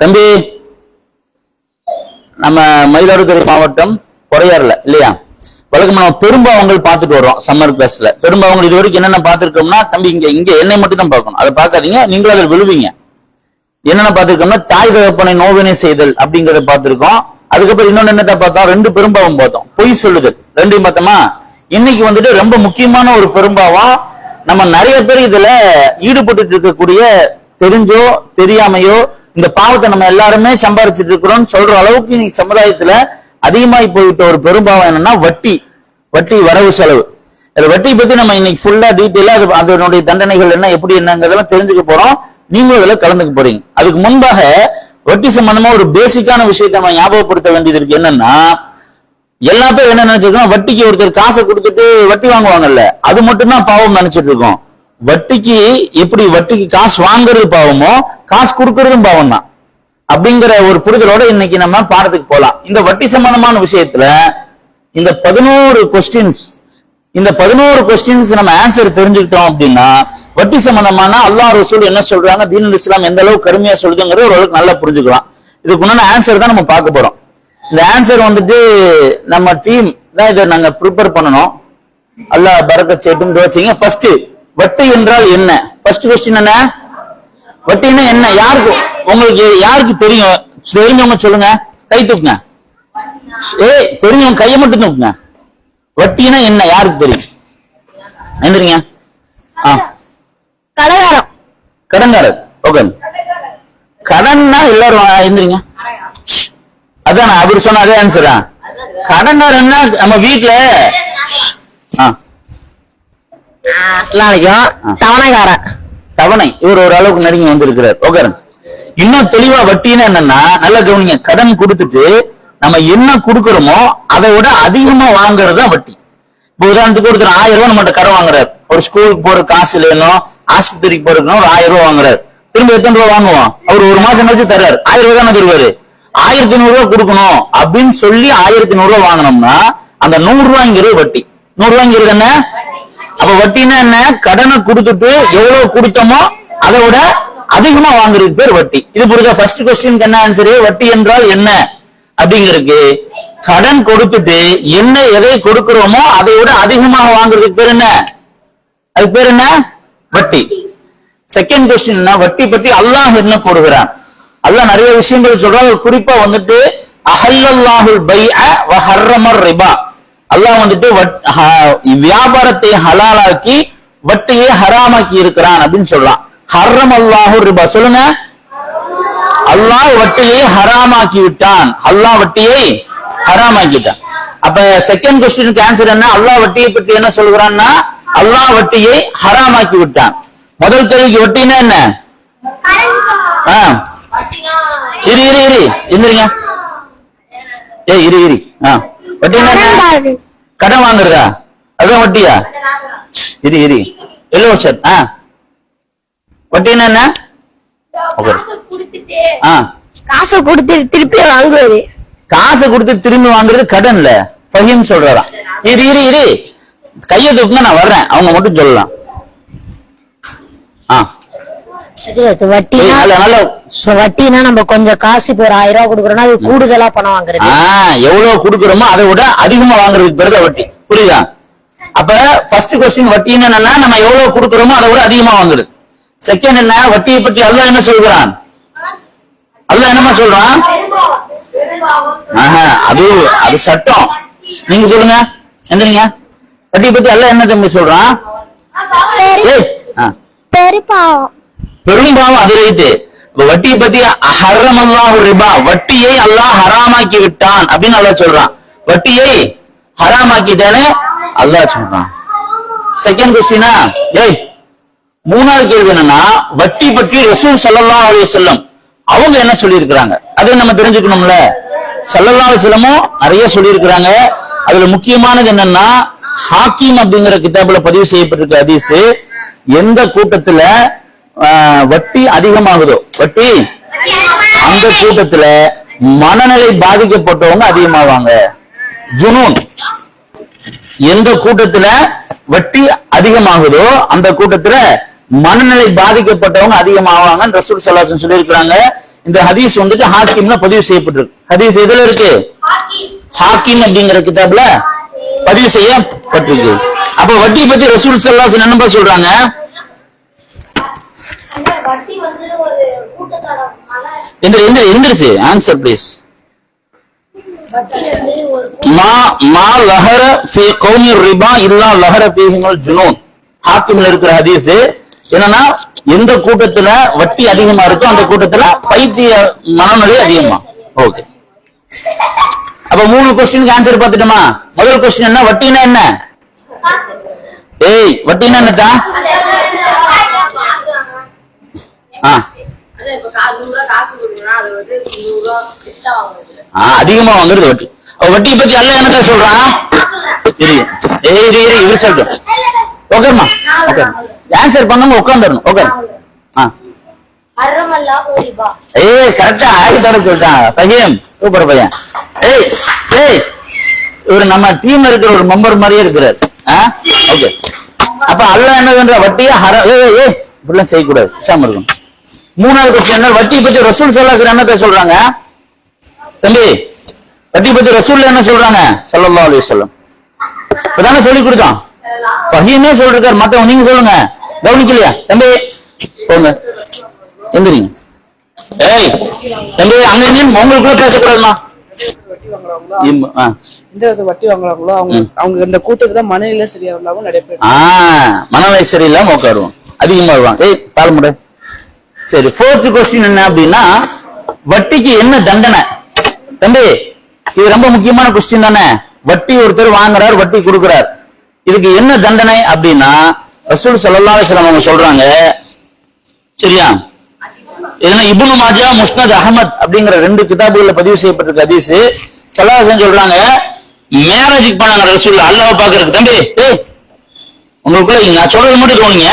தம்பி நம்ம மயிலாடுதுறை மாவட்டம் பொறையாறுல இல்லையா? வழக்கமா நம்ம பெரும்பாவங்கள் பார்த்துட்டு வரோம் சம்மர் கிளாஸ்ல பெரும்பாவங்கள் இது வரைக்கும் என்னென்ன பார்த்துருக்கோம்னா தம்பி இங்க இங்க என்னை மட்டும் தான் பார்க்கணும். அதை பார்க்காதீங்க நீங்களும் அதில் விழுவீங்க. என்னென்ன பார்த்துருக்கோம்னா தாய் தகப்பனை நோவினை செய்தல் அப்படிங்கறத பார்த்திருக்கோம். அதுக்கப்புறம் இன்னொன்னு என்னத்த பார்த்தோம் ரெண்டு பெரும்பாவம் பார்த்தோம். பொய் சொல்லுதல். ரெண்டையும் பார்த்தோமா? இன்னைக்கு வந்துட்டு ரொம்ப முக்கியமான ஒரு பெரும்பாவம் நம்ம நிறைய பேர் இதுல ஈடுபட்டு இருக்கக்கூடிய தெரிஞ்சோ தெரியாமையோ இந்த பாவத்தை நம்ம எல்லாருமே சம்பாரிச்சிட்டு இருக்கிறோம்னு சொல்ற அளவுக்கு இன்னைக்கு சமுதாயத்துல அதிகமாகி போயிட்ட ஒரு பெரும்பாவம் என்னன்னா வட்டி வட்டி வரவு செலவு. இந்த வட்டி பத்தி நம்ம இன்னைக்கு ஃபுல்லா டீட்டெயிலா அது அதனுடைய தண்டனைகள் என்ன எப்படி என்னங்கிறதெல்லாம் தெரிஞ்சுக்க போறோம். நீங்களும் இதுல கலந்துக்க போறீங்க. அதுக்கு முன்பாக வட்டி சம்பந்தமா ஒரு பேசிக்கான விஷயத்த நம்ம ஞாபகப்படுத்த வேண்டியது இருக்கு. என்னன்னா எல்லா பேரும் என்ன நினைச்சிருக்கோம்? வட்டிக்கு ஒருத்தர் காசை கொடுத்துட்டு வட்டி வாங்குவாங்கல்ல அது மட்டும்தான் பாவம் நினைச்சிட்டு இருக்கோம். வட்டிக்கு எப்படி வட்டிக்கு காசு வாங்குறது பாவமோ காசு கொடுக்கறதும் பாவம் தான் அப்படிங்கிற ஒரு புரிதலோட இன்னைக்கு நம்ம பாடத்துக்கு போலாம். இந்த வட்டி சம்பந்தமான விஷயத்துல இந்த பதினோரு கொஸ்டின்ஸ் இந்த பதினோரு கொஸ்டின்ஸ் நம்ம ஆன்சர் தெரிஞ்சுக்கிட்டோம் அப்படின்னா வட்டி சம்பந்தமான அல்லாஹ் ரசூல் என்ன சொல்றாங்க? தீன் இஸ்லாம் எந்த அளவுக்கு கருமையா சொல்லுதுங்கிறது ஓரளவுக்கு நல்லா புரிஞ்சுக்கலாம். இதுக்கு உண்டான ஆன்சர் தான் நம்ம பார்க்க போறோம். இந்த ஆன்சர் வந்துட்டு நம்ம டீம் தான் இதை நாங்க ப்ரிப்பேர் பண்ணணும். அல்லாஹ் பரக்கத் சேட்டும் வச்சீங்க ஃபர்ஸ்ட் வட்டி என்றால் என்ன? ஃபர்ஸ்ட் கொஸ்டின் என்ன? வட்டின்னா என்ன? யாருக்கு? உங்களுக்கு யாருக்கு தெரியும்? தெரிஞ்சவங்க சொல்லுங்க. கை தூக்குங்க. ஏய் தெரிஞ்சவங்க கையை மட்டும் தூக்குங்க. வட்டினா என்ன? யாருக்கு தெரியும்? எந்திரிங்க ஆ. கடகாரம் கடன்காரர். ஓகே கடன்னா எல்லாரும் எந்திரிங்க அதான் அவர் சொன்ன அதே ஆன்சரா கடன்காரன்னா நம்ம வீட்டுல ஆ. அஸ்லாமிக்கும் தவணைக்காரன் தவணை. இவர் ஒரு அளவுக்கு நெருங்கி வந்திருக்கிறார். ஓகே இன்னும் தெளிவா வட்டின்னு என்னன்னா நல்லா கவனிங்க கடன் கொடுத்துட்டு நம்ம என்ன கொடுக்கறோமோ அதை விட அதிகமா வாங்குறது தான் வட்டி. இப்போ உதாரணத்துக்கு ஒருத்தர் ஆயிரம் ரூபாய் நம்மகிட்ட கடன் வாங்குறாரு. ஒரு ஸ்கூலுக்கு போற காசு இல்லைனோ ஆஸ்பத்திரிக்கு போறதுனோ ஒரு ஆயிரம் ரூபாய் வாங்குறாரு. திரும்ப எத்தனை ரூபாய் வாங்குவோம் அவர் ஒரு மாசம் கழிச்சு தர்றாரு. ஆயிரம் ரூபாய் தானே தருவாரு? ஆயிரத்தி நூறு ரூபாய் கொடுக்கணும் அப்படின்னு சொல்லி ஆயிரத்தி நூறு ரூபாய் வாங்கினோம்னா அந்த நூறு ரூபாய்ங்கிறது வட்டி. நூறு ரூபாய்ங்கிறது என்ன? அப்ப வட்டின்னா என்ன? கடனை கொடுத்துட்டு எவ்வளவு கொடுத்தோமோ அதை விட அதிகமா வாங்குறதுக்கு பேர் வட்டி. இது புரியுதா? ஃபர்ஸ்ட் கொஸ்டின் என்ன ஆன்சரு வட்டி என்றால் என்ன? அப்படிங்கிறதுக்கு கடன் கொடுத்துட்டு என்ன எதை கொடுக்கிறோமோ அதை விட அதிகமாக வாங்குறதுக்கு பேர் என்ன? அது பேர் என்ன? வட்டி. செகண்ட் கொஸ்டின் வட்டி பத்தி அல்லாஹ் என்ன போடுகிறான் அல்லாஹ் நிறைய விஷயங்கள் சொல்றான். குறிப்பா வந்துட்டு அஹல்லாஹுல் பை வ ரிபா. அல்லாஹ் வந்துட்டு வட்- ஹ- வியாபாரத்தை ஹலாலாக்கி வட்டியை ஹராமாக்கி இருக்கிறான் அப்படின்னு சொல்லலாம். ஹர்ரம் அல்லாஹு ரிபா. சொல்லுங்க. அல்லாஹ் வட்டியை ஹராமாக்கி விட்டான். அல்லாஹ் வட்டியை ஹராமாக்கிட்டான். அப்ப செகண்ட் கொஸ்டினுக்கு ஆன்சர் என்ன? அல்லாஹ் வட்டியை பற்றி என்ன சொல்கிறான்னா அல்லாஹ் வட்டியை ஹராமாக்கி விட்டான். முதல் கேள்விக்கு வட்டினா என்ன ஆஹ் இரு இரு இரு. இருந்துருங்க ஏ இரு இரு. ஆஹ் என்ன? கடன் வாங்குறதா? அதான் வட்டியா? இரு இரு. எல்லோ ஷர்ட் ஆ. வட்டினா என்ன? காசு கொடுத்துட்டு ஆ. காசை கொடுத்து திருப்பி வாங்குவது. காசை கொடுத்து திரும்பி வாங்குறது கடன்ல. ஃபஹீம் சொல்றாராம். இரு இரு இரு. கையை தூக்குங்க நான் வர்றேன். அவங்க மட்டும் சொல்லலாம். ஆ. வட்டினா நம்ம கொஞ்சம் காசு இப்போ ஒரு ஆயிரம் ரூபாய் கொடுக்குறோம்னா அது கூடுதலா பணம் வாங்குறது. ஆ எவ்வளவு கொடுக்குறோமோ அதை விட அதிகமா வாங்குறதுக்கு பிறகு வட்டி. புரியுதா? அப்ப ஃபர்ஸ்ட் கொஸ்டின் வட்டின்னு என்னன்னா நம்ம எவ்வளவு கொடுக்குறோமோ அதை விட அதிகமா வாங்குறது. செகண்ட் என்ன? வட்டியை பற்றி அல்லாஹ் என்ன சொல்கிறான்? அல்லாஹ் என்னமா சொல்றான்? ஆஹா, அது அது சட்டம். நீங்க சொல்லுங்க. எந்திரிங்க. வட்டியை பத்தி அல்லாஹ் என்ன தம்பி சொல்றான். பெருப்பாவம். பெரும்பாவம் அது ரைட்டு வட்டியை பத்தி ஹர்ரம் அல்லாஹு ரிபா வட்டியை அல்லாஹ் ஹராமாக்கி விட்டான் அப்படின்னு அல்லாஹ் சொல்றான். வட்டியை ஹராமாக்கிட்டானே அல்லாஹ் சொல்றான். செகண்ட் கொஸ்டினா ஏய் மூணாவது கேள்வி என்னன்னா வட்டி பற்றி ரசூல் சல்லல்லா அலைய செல்லம் அவங்க என்ன சொல்லியிருக்கிறாங்க? அதை நம்ம தெரிஞ்சுக்கணும்ல. சல்லல்லா செல்லமும் நிறைய சொல்லியிருக்கிறாங்க. அதுல முக்கியமானது என்னன்னா ஹாக்கிம் அப்படிங்கிற கிதாபுல பதிவு செய்யப்பட்டிருக்க அதிசு எந்த கூட்டத்துல வட்டி அதிகமாகுதோ? வட்டி? அந்த கூட்டத்துல மனநிலை பாதிக்கப்பட்டவங்க அதிகமாவாங்க. ஜுனூன். எந்த கூட்டத்துல வட்டி அதிகமாகுதோ அந்த கூட்டத்துல மனநிலை பாதிக்கப்பட்டவங்க அதிகமாவாங்கன்னு ரசூல் சல்லாசன் சொல்லியிருக்கிறாங்க. இந்த ஹதீஸ் வந்துட்டு ஹாக்கிம்ல பதிவு செய்யப்பட்டிருக்கு. ஹதீஸ் எதுல இருக்கு? ஹாக்கிம் அப்படிங்கிற கிதாப்ல பதிவு செய்யப்பட்டிருக்கு. அப்ப வட்டி பத்தி ரசூல் சல்லாசன் என்னப்பா சொல்றாங்க அந்த வட்டி வந்து ஒரு கூட்டத்தோட மன எந்த எந்த எந்திரிச்சு ஆன்சர் ப்ளீஸ் மா மா லஹர ஃபி கௌமி ரிபா இல்லா லஹர ஃபீஹிமல் ஜுனூன். ஹாக்கிம்ல இருக்கிற ஹதீஸ் என்னன்னா எந்த கூட்டத்துல வட்டி அதிகமா இருக்கோ அந்த கூட்டத்துல பைத்திய மனநிலை அதிகமா. ஓகே அப்ப மூணு கொஸ்டினுக்கு ஆன்சர் பார்த்துட்டோமா? முதல் கொஸ்டின் என்ன? வட்டினா என்ன? ஏய் வட்டினா என்னட்டா ஆ. அதிகமா வாங்குறது வட்டி. அப்ப வட்டியை பத்தி அல்ல என்னதான் சொல்றான் ஏய் இரு இரு இவர் சொல்லட்டும் ஓகேம்மா ஓகே ஆன்சர் பண்ணாம உட்காந்துடணும் ஓகே ஆ. ஏய் கரெக்டா ஆகிட்டோட சொல்லிட்டான். பையன் சூப்பர் பையன். ஏய் ஏய் இவர் நம்ம டீம்ல இருக்கிற ஒரு மெம்பர் மாதிரியே இருக்கிறார். ஓகே அப்ப அல்லாஹ் என்ன பண்ற வட்டியை ஹர ஏய் ஏய், ஏய் இப்படிலாம் செய்யக்கூடாது. சாம இருக்கும் மூணாவது கொஸ்டின் வட்டி பத்தி ரசூல் சல்லாசர் என்னத்த சொல்றாங்க? தம்பி வட்டி பத்தி ரசூல்ல என்ன சொல்றாங்க? ஸல்லல்லாஹு அலைஹி வஸல்லம். இப்பதானே சொல்லி கொடுத்தோம் பஹீமே சொல்லிருக்காரு. மத்தவங்க நீங்க சொல்லுங்க. கவனிக்கலையா? தம்பி போங்க. எந்திரிங்க. ஏய் தம்பி அங்க இங்க உங்களுக்குள்ள பேசக்கூடாதுமா? வட்டி வாங்குறாங்களோ அவங்க அவங்க இந்த கூட்டத்துல மனநிலை சரியா இல்லாம ஆ மனநிலை சரியில்லாம உட்காருவோம். அதிகமா வருவாங்க. ஏய் தாழ முட. சரி ஃபோர்த் கொஸ்டின் என்ன அப்படின்னா வட்டிக்கு என்ன தண்டனை? தம்பி இது ரொம்ப முக்கியமான கொஸ்டின் தானே? வட்டி ஒருத்தர் வாங்குறார் வட்டி கொடுக்கிறார். இதுக்கு என்ன தண்டனை அப்படின்னா ரசூல் ஸல்லல்லாஹு அலைஹி அவங்க சொல்றாங்க சரியா? இதுனா இப்னு மாஜா முஸ்னத் அஹமத் அப்படிங்கிற ரெண்டு கிதாபுகள்ல பதிவு செய்யப்பட்டிருக்க ஹதீஸ். சல்லாஹன் சொல்றாங்க மேரேஜுக்கு போனாங்க ரசூல் அல்லாஹ் பாக்குறதுக்கு தம்பி ஏய் உங்களுக்குள்ள நான் சொல்றது மட்டும் கவனிங்க.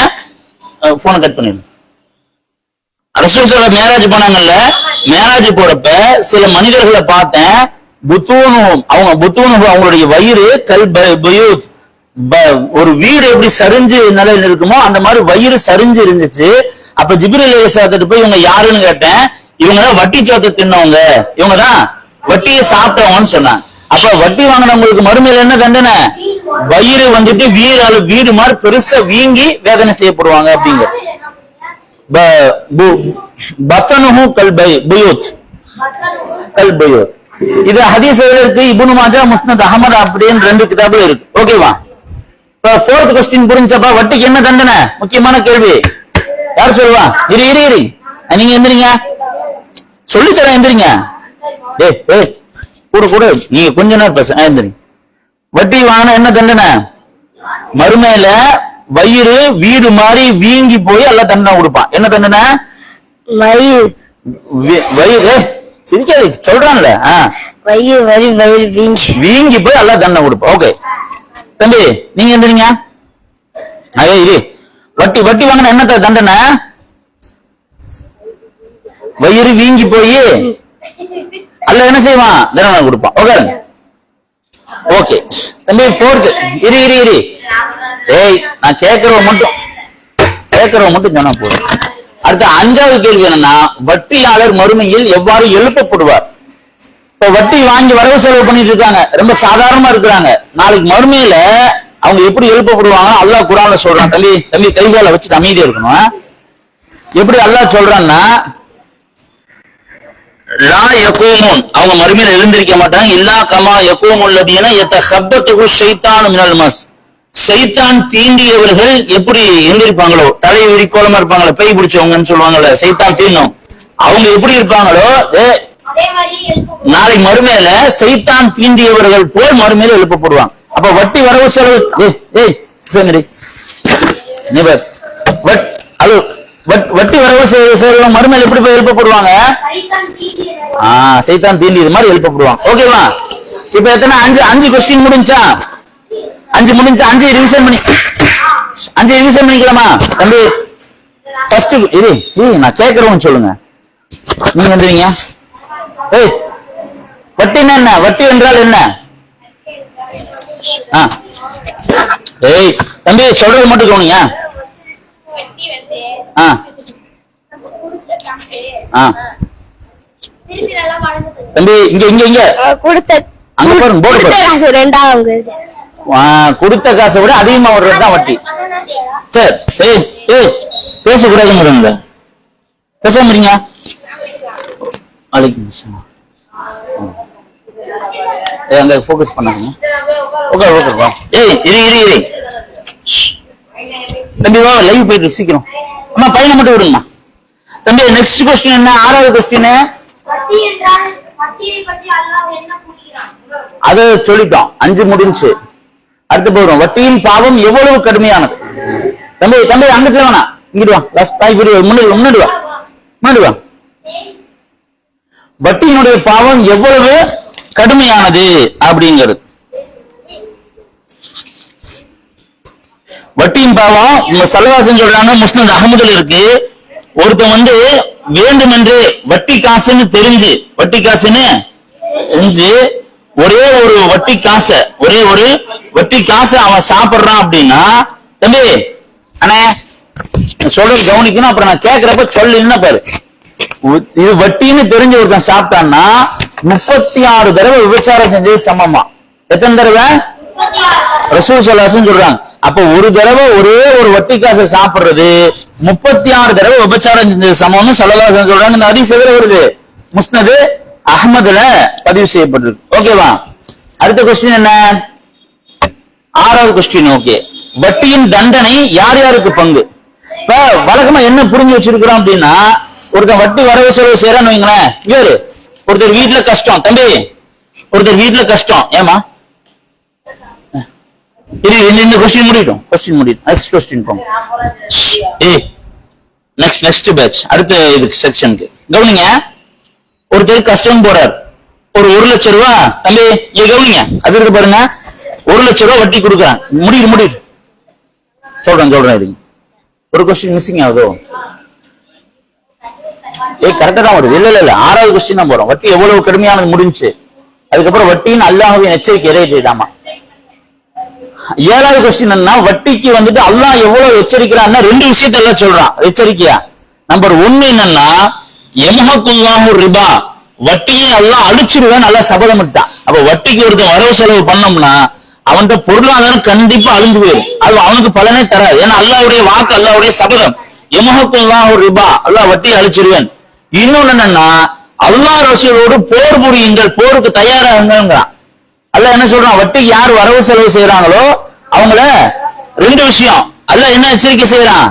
போனை கட் பண்ணிடுங்க அரசு சொல்ல மேராஜ் போனாங்கல்ல மேரேஜ் போறப்ப சில மனிதர்களை பார்த்தேன். புத்தூனும் அவங்க புத்தூனு அவங்களுடைய வயிறு கல் பயூத் ஒரு வீடு எப்படி சரிஞ்சு நிலையில இருக்குமோ அந்த மாதிரி வயிறு சரிஞ்சு இருந்துச்சு. அப்ப ஜிபிரில் சேர்த்துட்டு போய் இவங்க யாருன்னு கேட்டேன். இவங்க தான் வட்டி சோத்தை தின்னவங்க. இவங்க தான் வட்டியை சாப்பிட்டவங்கன்னு சொன்னாங்க. அப்ப வட்டி வாங்கினவங்களுக்கு மறுமையில என்ன தண்டனை? வயிறு வந்துட்டு வீடு வீடு மாதிரி பெருசா வீங்கி வேதனை செய்யப்படுவாங்க அப்படிங்க. பத்தனுஹு கல் பை- கல் புயூத் இது ஹதீஸ் இருக்கு இபுனு மாஜா முஸ்னத் அகமது அப்படின்னு ரெண்டு கிதாபுல இருக்கு ஓகேவா இப்ப ஃபோர்த் கொஸ்டின் புரிஞ்சப்பா வட்டிக்கு என்ன தண்டனை முக்கியமான கேள்வி யார் சொல்லுவா இரு இரு இரு நீங்க எந்திரிங்க சொல்லித்தரேன் எந்திரிங்க டேய் ஏய் கூட கூட நீங்க கொஞ்ச நேரம் பேச எந்திரி எந்திரிங்க வட்டி வாங்கினா என்ன தண்டனை மறுமையில வயிறு வீடு மாதிரி வீங்கி போய் எல்லாம் தண்டனை கொடுப்பான். என்ன தண்டனை? வயிறு. சிரிக்காது சொல்றான்ல வயிறு வரி வயிறு வீங்கி. வீங்கி போய் எல்லாம் தண்டனை கொடுப்பான். ஓகே. தம்பி நீங்க எந்திரிங்க. ஐயோ இது வட்டி வட்டி வாங்கின என்ன தண்டனை? வயிறு வீங்கி போய் அல்ல என்ன செய்வான்? தண்டனை கொடுப்பான். ஓகே. ஓகே. தம்பி ஃபோர்த் இரு இரு இரு. ஏய் நான் கேட்கறவ மட்டும் கேட்கறவ மட்டும் சொன்னா போதும். அடுத்த அஞ்சாவது கேள்வி என்னன்னா வட்டியாளர் மறுமையில் எவ்வாறு எழுப்பப்படுவார்? இப்ப வட்டி வாங்கி வரவு செலவு பண்ணிட்டு இருக்காங்க. ரொம்ப சாதாரணமா இருக்கிறாங்க. நாளைக்கு மறுமையில அவங்க எப்படி எழுப்பப்படுவாங்க அல்லாஹ் குரான்ல சொல்றான். தள்ளி தம்பி கைகால வச்சுட்டு அமைதியா இருக்கணும். எப்படி அல்லாஹ் சொல்றான்னா லா யகூமுன். அவங்க மறுமையில எழுந்திருக்க மாட்டாங்க. இல்லா கமா யகூமுல் எத்த ஹப்பத்துக்கு ஷைத்தானு மினல் மஸ். சைத்தான் தீண்டியவர்கள் எப்படி எந்திரிப்பாங்களோ தலை விரிக்கோலமா இருப்பாங்களோ பேய் பிடிச்சவங்கன்னு சொல்லுவாங்கல்ல சைத்தான் தீண்டும் அவங்க எப்படி இருப்பாங்களோ நாளை மறுமையில சைத்தான் தீண்டியவர்கள் போல் மறுமையில எழுப்பப்படுவாங்க. அப்ப வட்டி வரவு செலவு ஏய் வட்- வட்டி வரவு செலவு செலவு மறுமையில எப்படி போய் எழுப்பப்படுவாங்க? சைத்தான் தீண்டிய ஆ சைத்தான் தீண்டியது மாதிரி எழுப்பப்படுவாங்க. ஓகேவா? இப்ப எத்தனை அஞ்சு அஞ்சு கொஸ்டின் முடிஞ்சா? அஞ்சு முடிஞ்சா அஞ்சு ரிவிஷன் பண்ணி அஞ்சு ரிவிஷன் பண்ணிக்கலாமா தம்பி ஃபர்ஸ்ட் இது ஏய் நான் கேட்கறவன் சொல்லுங்க. நீங்க வந்துறீங்க ஏய் வட்டின்னா என்ன வட்டி என்றால் என்ன? ஆ. ஏய் தம்பி சொல்றது மட்டும் கவனிங்க. வட்டி வந்து ஆ. நம்ம கொடுத்த காசு ஆ. தம்பி இங்க இங்க இங்க. கொடுத்த அங்க பாருங்க போர்டு ரெண்டாவது கொடுத்த காசை விட அதிகமா வர்றது தான் வட்டி. சரி ஏய் ஏய் பேசக்கூடாதுங்கிறீங்க பேசாம இருங்க. அழைக்கும் அங்க ஃபோக்கஸ் பண்ணாங்க ஓகே ஓகே வா. ஏய் இரு இரு இரு. தம்பி வா லைவ் போயிட்டு சீக்கிரம். அம்மா பையனை மட்டும் விடுங்கம்மா. தம்பி நெக்ஸ்ட் கொஸ்டின் என்ன? ஆறாவது கொஸ்டின் அதை சொல்லிட்டோம் அஞ்சு முடிஞ்சு. அடுத்து போறோம் வட்டியின் பாவம் எவ்வளவு கடுமையானது? தம்பி தம்பி அங்கிட்டு வேணா இங்கிட்டு வா. லாஸ்ட் இப்படி புரிய முன்னாடி வா, முன்னாடி வா. முன்னாடி வா. வட்டியினுடைய பாவம் எவ்வளவு கடுமையானது அப்படிங்கிறது. வட்டியின் பாவம் இவங்க சல்லவாசன் சொல்றாங்க முஸ்லிம் அகமதுல இருக்கு. ஒருத்தன் வந்து வேண்டுமென்று வட்டி காசுன்னு தெரிஞ்சு வட்டி காசுன்னு தெரிஞ்சு ஒரே ஒரு வட்டி காசை ஒரே ஒரு வட்டி காசை அவன் சாப்பிடுறான் அப்படின்னா தம்பி அண்ணே சொல்றது கவனிக்கணும் அப்புறம் நான் கேக்குறப்ப சொல்லுன்னு பாரு. இது வட்டின்னு தெரிஞ்ச ஒருத்தன் சாப்பிட்டான்னா முப்பத்தி ஆறு தடவை விபச்சாரம் செஞ்சது சமமா. எத்தனை தடவை? முப்பத்தி ரசூல் சொல்றாங்க. அப்ப ஒரு தடவை ஒரே ஒரு வட்டி காசை சாப்பிடுறது முப்பத்தி ஆறு தடவை விபச்சாரம் செஞ்சது சமம்னு சொல்லலாசன் சொல்றாங்க. இந்த அதிசயம் வருது? முஸ்னது அகமதுல பதிவு செய்யப்பட்டிருக்கு. ஓகேவா அடுத்த கொஸ்டின் என்ன? ஆறாவது கொஸ்டின் ஓகே வட்டியின் தண்டனை யார் யாருக்கு பங்கு? இப்ப வழக்கமா என்ன புரிஞ்சு வச்சிருக்கிறோம் அப்படின்னா ஒருத்தன் வட்டி வரவு செலவு செய்யறான்னு வைங்களேன். இவரு ஒருத்தர் வீட்டுல கஷ்டம். தம்பி ஒருத்தர் வீட்டுல கஷ்டம். ஏமா இந்த- கொஸ்டின் முடியட்டும் கொஸ்டின் முடியும் நெக்ஸ்ட் கொஸ்டின் போங்க. ஏ நெக்ஸ்ட் நெக்ஸ்ட் பேட்ச் அடுத்த இதுக்கு செக்ஷனுக்கு கவனிங்க. ஒருத்தர் கஷ்டம் போறார். ஒரு ஒரு லட்சம் ரூபா தம்பி இங்க கவனிங்க. அது இருக்கு பாருங்க. ஒரு லட்சம் ரூபா வட்டி கொடுக்குறான். முடியுது முடியுது. சொல்றேன் சொல்றேன் இருங்க ஒரு கொஸ்டின் மிஸ்ஸிங் ஆகுதோ? ஏய் கரெக்டா தான் வருது. இல்ல இல்ல இல்ல. ஆறாவது கொஸ்டின் தான் போறோம். வட்டி எவ்வளவு கடுமையானது முடிஞ்சுச்சு அதுக்கப்புறம் வட்டியின் அல்லாஹ்வின் எச்சரிக்கை இறையிட்டாமா ஏழாவது கொஸ்டின் என்ன வட்டிக்கு வந்துட்டு அல்லாஹ் எவ்வளவு எச்சரிக்கிறான்னா ரெண்டு விஷயத்த எல்லாம் சொல்றான். எச்சரிக்கையா? நம்பர் ஒண்ணு என்னன்னா எமஹக்குல்லாஹு ரிபா. வட்டியை எல்லாம் அழிச்சிருவேன் நல்லா சபதமிட்டான் அப்ப வட்டிக்கு ஒருத்தன் வரவு செலவு பண்ணோம்னா அவன்கிட்ட பொருளாதாரம் கண்டிப்பா அழிஞ்சு போயிடும் அது அவனுக்கு பலனே தராது. ஏன்னா அல்லாவுடைய வாக்கு அல்லாவுடைய சபதம். எமஹக்குல்லாஹு ரிபா. அல்லாஹ் வட்டியை அழிச்சிருவேன் இன்னொன்னு என்னன்னா அல்லாஹ் ரசூலோடு போர் புரியுங்கள். போருக்கு தயாராகுங்கிறான் அல்ல என்ன சொல்றான்? வட்டிக்கு யார் வரவு செலவு செய்யறாங்களோ அவங்கள ரெண்டு விஷயம். அல்ல என்ன எச்சரிக்கை செய்யறான்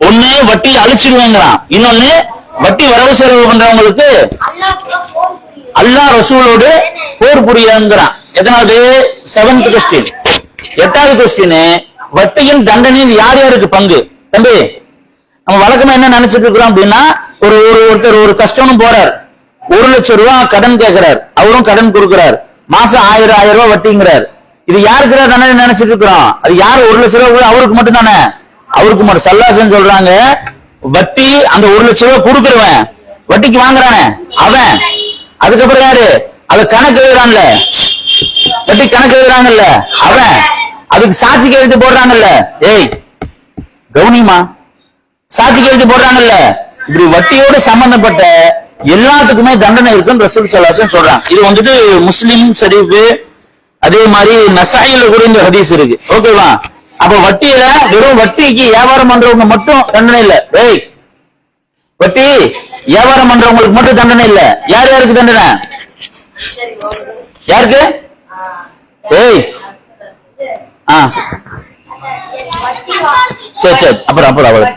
ஒண்ணு வட்டி அழிச்சிருவேங்கிறான். இன்னொன்னு வட்டி வரவு செலவு பண்றவங்களுக்கு அல்லாஹ் ரசூலோடு போர் புரியுங்கிறான் எத்தனாவது செவன்த் கொஸ்டின் எட்டாவது கொஸ்டின் வட்டியின் தண்டனையில் யார் யாருக்கு பங்கு? தம்பி நம்ம வழக்கமா என்ன நினைச்சிட்டு இருக்கிறோம் அப்படின்னா ஒரு ஒரு ஒருத்தர் ஒரு கஷ்டம்னு போறார். ஒரு லட்சம் ரூபாய் கடன் கேட்கிறார் அவரும் கடன் கொடுக்கிறார். மாசம் ஆயிரம் ஆயிரம் ரூபாய் வட்டிங்கிறார். இது யாருக்கு தானே நினைச்சிட்டு இருக்கிறோம்? அது யார் ஒரு லட்சம் ரூபாய் அவருக்கு மட்டும் தானே அவருக்கு மட்டும் சல்லாசன் சொல்றாங்க. வட்டி அந்த ஒரு லட்சம் ரூபாய் கொடுக்குறவன் வட்டிக்கு வாங்குறானே அவன். அதுக்கப்புறம் யாரு? அது கணக்கு எழுதுறான்ல. வட்டி கணக்கு எழுதுறாங்கல்ல அவன். அதுக்கு சாட்சி எழுதி போடுறாங்கல்ல. ஏய் கவுனிமா சாட்சி எழுதி போடுறாங்கல்ல. இப்படி வட்டியோடு சம்பந்தப்பட்ட எல்லாத்துக்குமே தண்டனை இருக்குன்னு ரசூல் சலாசன் சொல்றாங்க இது வந்துட்டு முஸ்லிம் ஷரீஃப் அதே மாதிரி நசாயில கூட இந்த ஹதீஸ் இருக்கு. ஓகேவா? அப்ப வட்டியில வெறும் வட்டிக்கு வியாபாரம் பண்றவங்க மட்டும் தண்டனை இல்ல. ஏய் வட்டி வியாபாரம் பண்றவங்களுக்கு மட்டும் தண்டனை இல்ல. யார் யாருக்கு தண்டனை? யாருக்கு? ஏய். ஆ. சரி சரி. அப்புறம் அப்புறம் அவ்வளவு.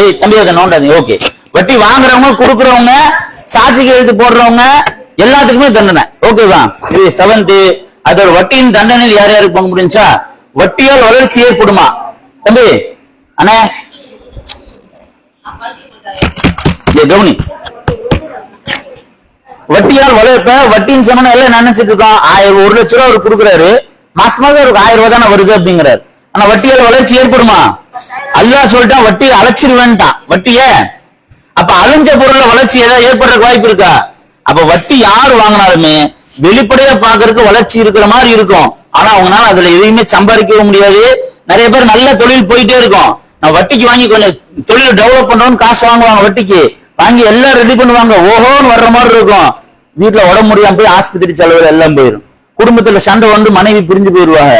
ஏய் தம்பி அதை நோண்டாதீங்க. ஓகே. வட்டி வாங்குறவங்க குடுக்குறவங்க சாட்சிக்கு எழுதி போடுறவங்க எல்லாத்துக்குமே தண்டனை. ஓகேவா? இது செவன்த்து அதோட வட்டியின் தண்டனையில் யார் யாருக்கு பங்கு முடிஞ்சா வட்டியால் வளர்ச்சி ஏற்படுமா? தம்பி அண்ணே. கவுனி. வட்டியால் வளர்ப்ப வட்டின்னு சொன்னா எல்லாம் நினைச்சிட்டு இருக்கோம். ஆயிரம் ஒரு லட்ச ரூபா அவர் கொடுக்குறாரு. மாசம் மாசம் அவருக்கு ஆயிரம் ரூபாய் தானே வருது அப்படிங்கிறாரு. ஆனா வட்டியால் வளர்ச்சி ஏற்படுமா? அல்லா சொல்லிட்டா வட்டியை அழைச்சிருவேன்ட்டான் வட்டிய. அப்ப அழிஞ்ச பொருள்ல வளர்ச்சி ஏதாவது ஏற்படுறதுக்கு வாய்ப்பு இருக்கா? அப்ப வட்டி யார் வாங்கினாலுமே வெளிப்படையா பாக்குறதுக்கு வளர்ச்சி இருக்கிற மாதிரி இருக்கும். ஆனா அவங்களால அதுல எதையுமே சம்பாதிக்கவும் முடியாது. நிறைய பேர் நல்ல தொழில் போயிட்டே இருக்கும். நான் வட்டிக்கு வாங்கி கொஞ்சம் தொழில் டெவலப் பண்றோம்னு காசு வாங்குவாங்க வட்டிக்கு. வாங்கி எல்லாம் ரெடி பண்ணுவாங்க. ஓஹோன்னு வர்ற மாதிரி இருக்கும். வீட்டுல உடம்பு முடியாம போய் ஆஸ்பத்திரி செலவுல எல்லாம் போயிடும் குடும்பத்துல சண்டை வந்து மனைவி பிரிஞ்சு போயிருவாங்க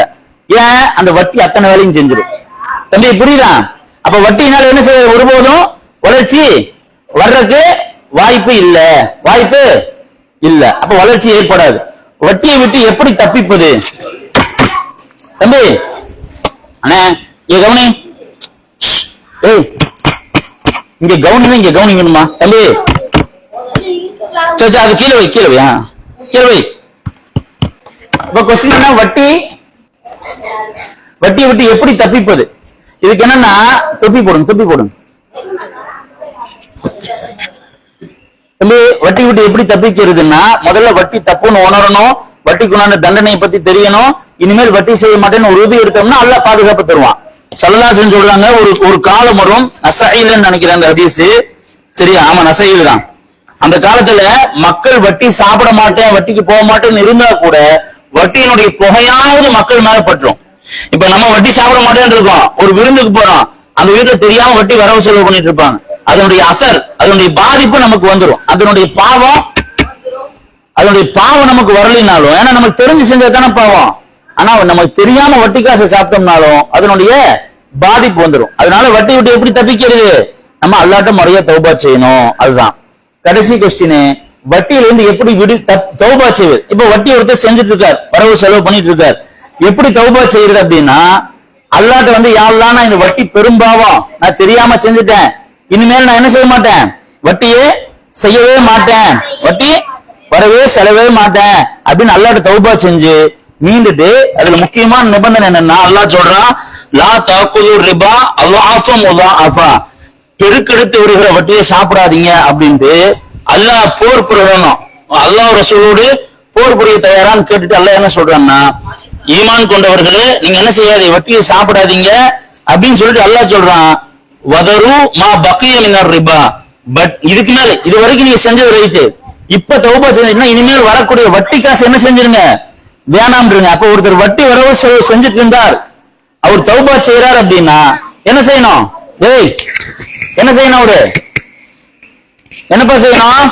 ஏன்? அந்த வட்டி அத்தனை வேலையும் செஞ்சிடும் தம்பி புரியுதா? அப்ப வட்டினால என்ன செய்ய ஒருபோதும் வளர்ச்சி வர்றதுக்கு வாய்ப்பு இல்ல. வாய்ப்பு இல்ல. அப்ப வளர்ச்சி ஏற்படாது. வட்டியை விட்டு எப்படி தப்பிப்பது? தம்பி. அண்ணே இங்க கவனி. ஏய் இங்க கவனிங்க இங்க கவனிக்கணுமா தம்பி. சரி அது கீழே வை கீழே வை கீழே வை. இப்ப கொஸ்டின் என்ன வட்டி வட்டியை விட்டு எப்படி தப்பிப்பது? இதுக்கு என்னன்னா தொப்பி போடுங்க தொப்பி போடுங்க. தம்பி வட்டி விட்டு எப்படி தப்பிக்கிறதுன்னா முதல்ல வட்டி தப்புன்னு உணரணும். வட்டிக்குண்டான தண்டனையை பத்தி தெரியணும். இனிமேல் வட்டி செய்ய மாட்டேன்னு ஒரு உறுதி எடுத்தோம்னா அல்ல பாதுகாப்பு தருவான். சல்லதாசன் சொல்றாங்க ஒரு ஒரு காலம் வரும். நசைலன்னு நினைக்கிறேன் அந்த ஹதீஸ். சரியா? ஆமா நசைல் தான் அந்த காலத்துல மக்கள் வட்டி சாப்பிட மாட்டேன் வட்டிக்கு போக மாட்டேன்னு இருந்தா கூட வட்டியினுடைய புகையாவது மக்கள் மேல பற்றும் இப்ப நம்ம வட்டி சாப்பிட மாட்டேன்னு இருக்கோம். ஒரு விருந்துக்கு போறோம். அந்த வீட்டுல தெரியாம வட்டி வரவு செலவு பண்ணிட்டு இருப்பாங்க. அதனுடைய அசர் அதனுடைய பாதிப்பு நமக்கு வந்துடும் அதனுடைய பாவம் அதனுடைய பாவம் நமக்கு வரலினாலும் ஏன்னா நமக்கு தெரிஞ்சு செஞ்சது தானே பாவம். ஆனா நமக்கு தெரியாம வட்டி காசை சாப்பிட்டோம்னாலும் அதனுடைய பாதிப்பு வந்துடும் அதனால வட்டி விட்டு எப்படி தப்பிக்கிறது? நம்ம அல்லாட்ட முறையா தௌபா செய்யணும். அதுதான். கடைசி கொஸ்டின் வட்டியில இருந்து எப்படி விடு தப்- தௌபா செய்வது? இப்ப வட்டி ஒருத்தர் செஞ்சுட்டு இருக்கார் வரவு செலவு பண்ணிட்டு இருக்கார் எப்படி தௌபா செய்யறது அப்படின்னா அல்லாட்ட வந்து யாரெல்லாம் நான் இந்த வட்டி பெரும்பாவம் நான் தெரியாம செஞ்சுட்டேன் இனிமேல் நான் என்ன செய்ய மாட்டேன்? வட்டியே செய்யவே மாட்டேன். வட்டி வரவே செலவே மாட்டேன். அப்படின்னு அல்லாட்ட தௌபா செஞ்சு மீண்டுட்டு அதுல முக்கியமான நிபந்தனை என்னன்னா அல்லாஹ் சொல்றான் லா தாக்குது ரிபா அல்லாஃபம் ஆஃபா பெருக்கெடுத்து வருகிற வட்டியை சாப்பிடாதீங்க அப்படின்ட்டு அல்லாஹ் போர் புரியணும். அல்லாஹ் ரசூலோடு போர் புரிய தயாரான்னு கேட்டுட்டு அல்லாஹ் என்ன சொல்றான்னா ஈமான் கொண்டவர்களே நீங்க என்ன செய்யாதீங்க? வட்டியை சாப்பிடாதீங்க. அப்படின்னு சொல்லிட்டு அல்லாஹ் சொல்றான். வதரு மா பக்கிய மினர் ரிபா. பட் இதுக்கு மேல இது வரைக்கும் நீங்க செஞ்சது ரைட்டு இப்ப தௌபா செஞ்சீங்கன்னா இனிமேல் வரக்கூடிய வட்டி காசு என்ன செஞ்சிருங்க? வேணாம்ன்றீங்க. அப்ப ஒருத்தர் வட்டி வரவு செலவு செஞ்சுட்டு இருந்தார் அவர் தௌபா செய்யறாரு அப்படின்னா என்ன செய்யணும்? ஏய் என்ன செய்யணும் அவரு? என்னப்பா செய்யணும்?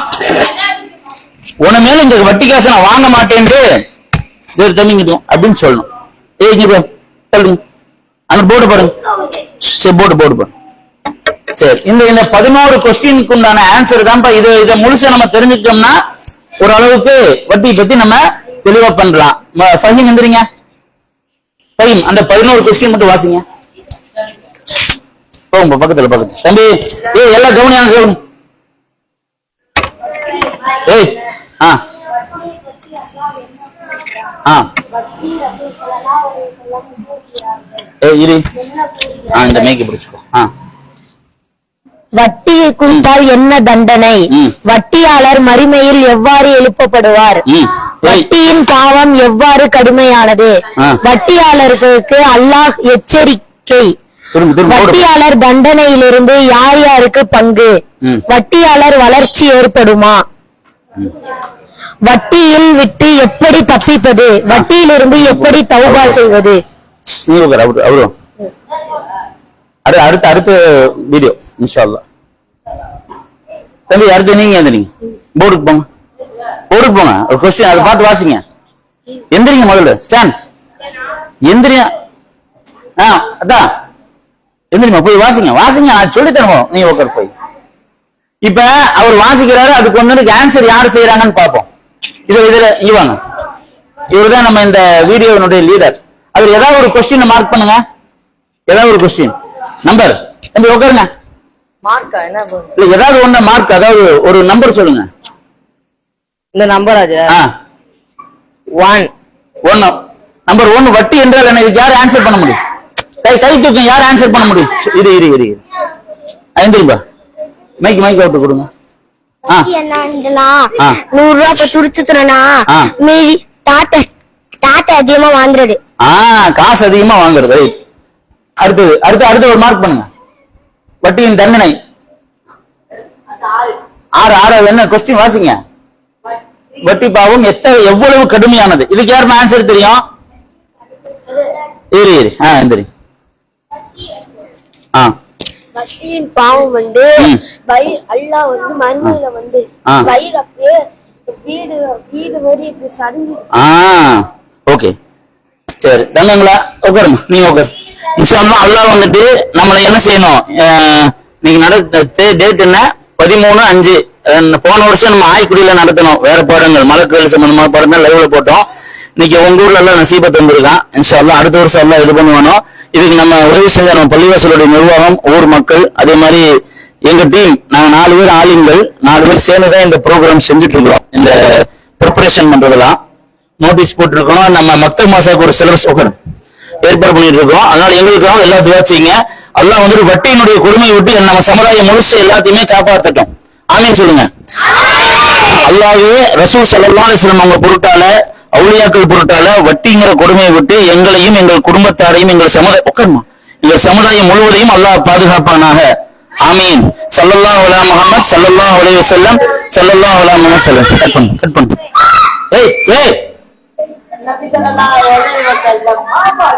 உன மேல இந்த வட்டி காசை நான் வாங்க மாட்டேன்ட்டு வேறு தம்பிங்கிட்டோம் அப்படின்னு சொல்லணும். ஏய் இங்க சொல்லுங்க அந்த போர்டு பாருங்க. சரி போர்டு போர்டு பாருங்க. சரி. இந்த இந்த பதினோரு கொஸ்டினுக்கு உண்டான ஆன்சர் தான்ப்பா. இது இதை முழுசா நம்ம தெரிஞ்சுக்கிட்டோம்னா ஒரு அளவுக்கு வட்டி பத்தி நம்ம தெளிவா பண்றலாம் ஃபஹீம் எந்திரிங்க. ஃபஹீம் அந்த பதினோரு கொஸ்டின் மட்டும் வாசிங்க. போங்க பக்கத்துல பக்கத்துல. தம்பி ஏய் எல்லாம் கவனியாங்க கவனி ஏய் ஆ. ஆ. ஏய் இரு. ஆ இந்த மேய்க்கு பிடிச்சுக்கோ. ஆ. வட்டியை கொடுத்தால் என்ன தண்டனை. வட்டியாளர் மறுமையில் எவ்வாறு எழுப்பப்படுவார்? வட்டியின் பாவம் எவ்வாறு கடுமையானது. வட்டியாளர்களுக்கு அல்லாஹ் எச்சரிக்கை. வட்டியாளர் தண்டனையிலிருந்து யார் யாருக்கு பங்கு. வட்டியாளர் வளர்ச்சி ஏற்படுமா? வட்டியில் விட்டு எப்படி தப்பிப்பது? வட்டியிலிருந்து எப்படி தௌபா செய்வது? அது அடுத்த அடுத்த வீடியோ இன்ஷால்லா தம்பி அடுத்து நீங்க எந்திரிங்க. போர்டுக்கு போங்க. போர்டுக்கு போங்க. ஒரு கொஸ்டின் அதை பார்த்து வாசிங்க. எந்திரிங்க முதல்ல. ஸ்டாண்ட் எந்திரியா ஆ அதான். எந்திரிமா போய் வாசிங்க. வாசிங்க நான் சொல்லி தருவோம் நீ உட்கார் போய். இப்ப அவர் வாசிக்கிறாரு அதுக்கு வந்து ஆன்சர் யாரு செய்யறாங்கன்னு பார்ப்போம். இதுல இதுல இவாங்க. இவர் தான் நம்ம இந்த வீடியோனுடைய லீடர் அவர் ஏதாவது ஒரு கொஸ்டின் மார்க் பண்ணுங்க. ஏதாவது ஒரு கொஸ்டின் நம்பர் தம்பி உட்காருங்க. மார்க்கா என்ன bro? இல்ல ஏதாவது ஒண்ணு மார்க் அதாவது ஒரு நம்பர் சொல்லுங்க. இந்த நம்பர் ஒன் ஒண்ணு. நம்பர் ஒன்னு வட்டி என்றால் என்ன? இதுக்கு யார் ஆன்சர் பண்ண முடியும்? கை கை தூக்கம் யார் ஆன்சர் பண்ண முடியும்? இரு இரு இரு இரு. ஐந்துருப்பா மைக் மைக் அவுட் கொடுங்க. நூறு ரூபாய் இப்ப துடிச்சுனா. மீதி தாத்தா தாத்தா அதிகமா வாங்குறது. ஆ காசு அதிகமா வாங்குறது. அடுத்தது அடுத்து அடுத்து ஒரு மார்க் பண்ணுங்க. வட்டியின் தண்டனை. ஆறு ஆறு என்ன கொஸ்டின் வாசிங்க. வட்டி பாவம் எத்த எவ்வளவு கடுமையானது? இதுக்கு யாருன்னு ஆன்சர் தெரியும்? இரு இரு. ஆ எந்திரி ஆ. வட்டியின் பாவம் வந்து. வயிறு அல்லாஹ் வந்து மண்ணில வந்து. வயிறு அப்படியே வீடு வீடு மாதிரி இப்படி சரிஞ்சு ஆ. ஓகே. சரி தங்கங்களா உட்காருமா நீங்க உட்காரு இன்ஷால்லா அல்லாஹ் வந்துட்டு நம்மளை என்ன செய்யணும்? அஹ், இன்னைக்கு நடத்த டேட் என்ன? பதிமூணு அஞ்சு. போன வருஷம் நம்ம ஆய்க்குடியில நடத்தணும் வேற பாடங்கள் மலக்குகள் சம்பந்தமான பாடம் தான் லைவ்ல போட்டோம். இன்னைக்கு உங்க ஊர்ல எல்லாம் நசீபத் தந்திருக்கான் இன்ஷால்லா அடுத்த வருஷம் எல்லாம் இது பண்ணுவானோ? இதுக்கு நம்ம உதவி செஞ்ச நம்ம பள்ளிவாசலுடைய நிர்வாகம் ஊர் மக்கள் அதே மாதிரி எங்க டீம் நாங்க நாலு பேர் ஆளுங்கள் நாலு பேர் சேர்ந்துதான் இந்த ப்ரோக்ராம் செஞ்சுட்டு இருக்கிறோம். இந்த ப்ரிப்பரேஷன் பண்றதெல்லாம் நோட்டீஸ் போட்டிருக்கோம் நம்ம மக்த மாசாக்கு ஒரு சிலபஸ் உட்காரு ஏற்பாடு பண்ணிட்டு இருக்கோம் அதனால எங்களுக்காக எல்லாத்தையும் துவாச்சிங்க எல்லாம் வந்துட்டு வட்டியினுடைய கொடுமை விட்டு நம்ம சமுதாயம் முழுசு எல்லாத்தையுமே காப்பாத்தட்டும். ஆமீன் சொல்லுங்க. அல்லாவே ரசூல் ஸல்லல்லாஹு அலைஹி அவங்க பொருட்டால அவுளியாக்கள் பொருட்டால வட்டிங்கிற கொடுமையை விட்டு எங்களையும் எங்கள் குடும்பத்தாரையும் எங்கள் சமுதாயம் உட்காருமா எங்கள் சமுதாயம் முழுவதையும் அல்லாஹ் பாதுகாப்பானாக. ஆமீன். சல்லல்லா வலா முகமது சல்லல்லா வலைய செல்லம் சல்லல்லா வலா முகமது செல்லம் கட் பண்ணு கட் பண்ணு. ஏய் ஏய். Nabisan na lang wala, wasalang amal.